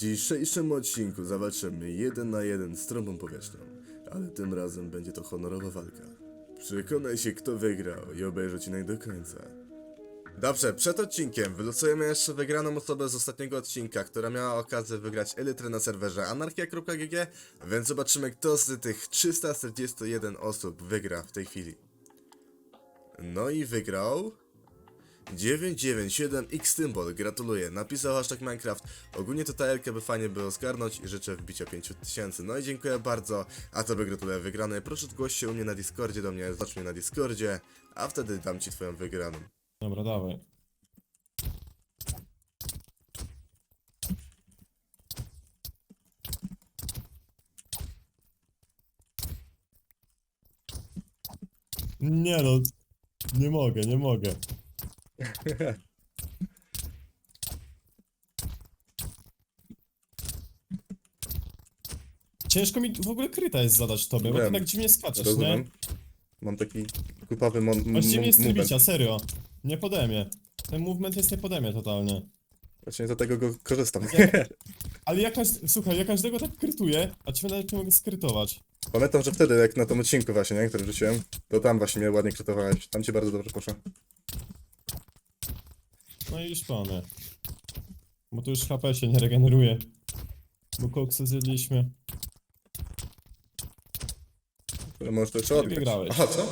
dzisiejszym odcinku zawalczymy jeden na jeden z trąbą powietrzną, ale tym razem będzie to honorowa walka. Przekonaj się kto wygrał i obejrz odcinek do końca. Dobrze, przed odcinkiem wylosujemy jeszcze wygraną osobę z ostatniego odcinka, która miała okazję wygrać elytrę na serwerze anarchia.gg, więc zobaczymy kto z tych 341 osób wygra w tej chwili. No i wygrał... 997X Symbol, gratuluję. Napisał hashtag Minecraft. Ogólnie to ta by fajnie było zgarnąć i życzę wbicia 5000. No i dziękuję bardzo, a tobie gratuluję wygranej. Proszę zgłoś się u mnie na Discordzie do mnie, zacz mnie na Discordzie, a wtedy dam ci twoją wygraną. Dobra, dawaj. Nie no, nie mogę, nie mogę. Ciężko mi w ogóle kryta jest zadać tobie, bo ty Wiem. tak dziwnie skaczesz, nie? Rozumiem. Mam taki kupawy mon- Masz dziwnie jest movement. trybicia, serio. Nie pode mnie. Ten movement jest nie pode mnie totalnie. Właśnie z tego go korzystam. Ale ja każ... słuchaj, ja każdego tak krytuję, a ciebie nawet nie mogę skrytować. Pamiętam, że wtedy, jak na tym odcinku właśnie, nie, który wrzuciłem, to tam właśnie mnie ładnie krytowałeś. Tam ci bardzo dobrze poszło. No i mamy. Bo tu już HP się nie regeneruje. Bo koksy zjedliśmy. Może to jeszcze Nie odgrać. wygrałeś. Aha, co?